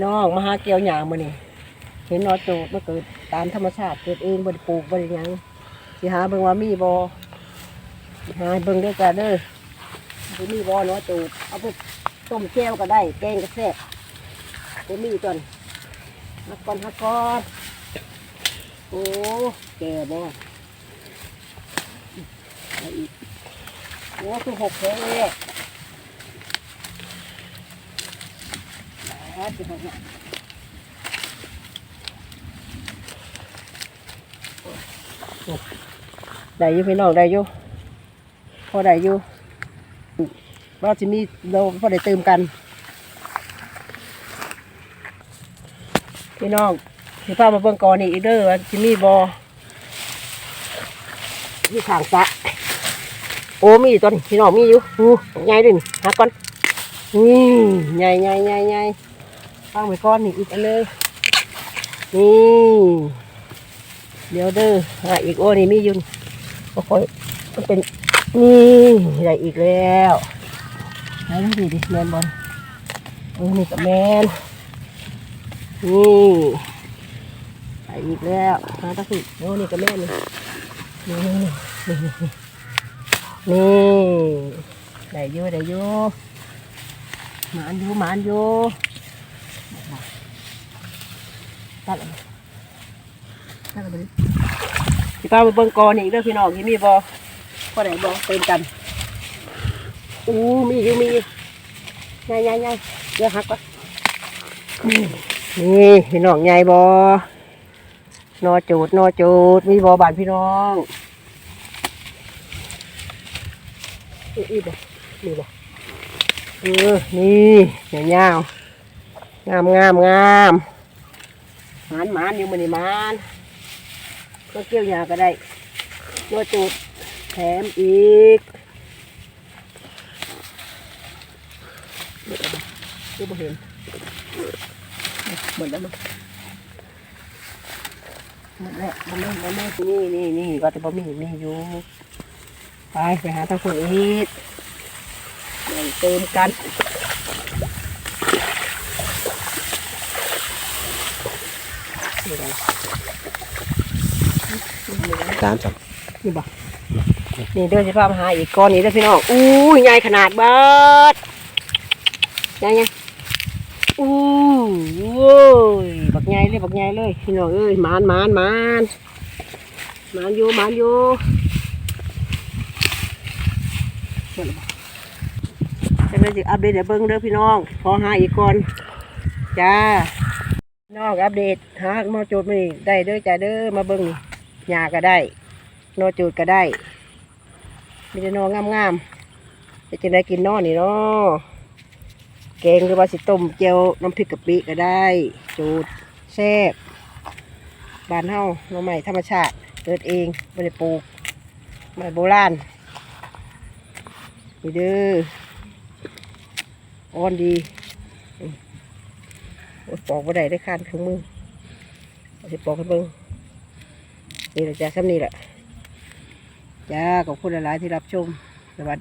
น้องมาหาเกี่ยวหยางมานี่เห็นนอโจดมันเกิดตามธรรมชาติเกิดเองบ่ได้ปลูกบ่ได้หยังสิหาเบิ่งว่ามีบ่สิหาเบิ่งเด้อจ้าเด้อสิมีบ่นอจูดเอาไปต้มแก้วก็ได้ แกงก็แซ่บบ่มีก่อนฮักก่อนฮักก่อนโอ้แก่บออีกโอ้คือหกแข็งเลยอ่าสิหกเนี่ย ได้อยู่พี่น้องได้อยู่พอได้อยู่เราจะมีเราพอได้เติมกัน พี่น้องพี่พามาเบิ่งก่อนอีเดอว่าจะมีบอมีขางสะโอ้มีตัวนี้พี่น้องมีอยู่อู้ใหญ่ด้วยนี่หาก่อนนี่ใหญ่ใหญ่ใหญ่ใหญ่ ฟังไปก้อนนี่อีกอันเลยนี่เดี๋ยวเด้อหาอีกโอ้นี่มียู่นี่โอ้ยมันเป็นนี่ใหญ่อีกแล้วไหนดูดิดิแมนบอลโอ้นี่กับแมนนี่ใหญ่อีกแล้วมาตะสิโอ้นี่กับแมนนี่นี่นี่นี่นี่นี่ได้อยู่ได้อยู่หมานอยู่หมานอยู่ ตัดเลยตัดเลยพี่ป้าไปเบิ่งกอนอีกเด้อพี่น้องที่มีบ่พอไหนบ่เต็มกันอู้มีอยู่มีใหญ่ใหญ่ใหญ่เดี๋ยวหักก่อนนี่พี่น้องใหญ่บ่นอจูดนอจูดมีบ่บานพี่น้องอีบ่นี่บ่เออนี่ใหญ่ยาวงามงามงาม หมานหมานอยู่มันนี่หมานก็เกี่ยวยาก็ได้ตัวจูดแถมอีกดูบ่เห็นหมดแล้วมั้งหมดแล้วมันไม่มันไม่นี่นี่นี่ก็จะบ่มีมีอยู่ไปไปหาทางคนอีกเดี๋ยวเติมกันนี่ไง สามสองนี่บ่นี่เดินสิพามาหาอีกก้อนนี้เด้อพี่น้องอู้ยใหญ่ขนาดเบิดใหญ่ยังอู้โว้ยบักใหญ่เลยบักใหญ่เลยพี่น้องเอ้ยหมานหมานหมานหมานอยู่หมานอยู่เบิ่งบ่จะเลยสิอัปเดตเดี๋ยวเบิ่งเด้อพี่น้องขอหาอีกก่อนจ้าพี่ นองอัปเดตหามาโจทย์มานี่ได้เด้อจ้าเด้อมาเบิ่งหญ้าก็ได้นอจูดก็ได้มีแต่นองามๆจะจะได้กินนอนี่เนาะแกงหรือว่าสิต้มเจียวน้ำพริกกะปิก็ได้ จูดแซ่บบานเฮาหน่อใหม่ธรรมชาติ เกิดเองไม่ได้ปลูกไม้โบราณนี่เด้ออ่อนดี ปอกบ่ได้ได้คานเครื่องมือเอาสิปอกให้เบิ่งนี่แหละจ้าซ้ำนี่แหละจ้าขอบคุณหลายๆที่รับชมสวัสดี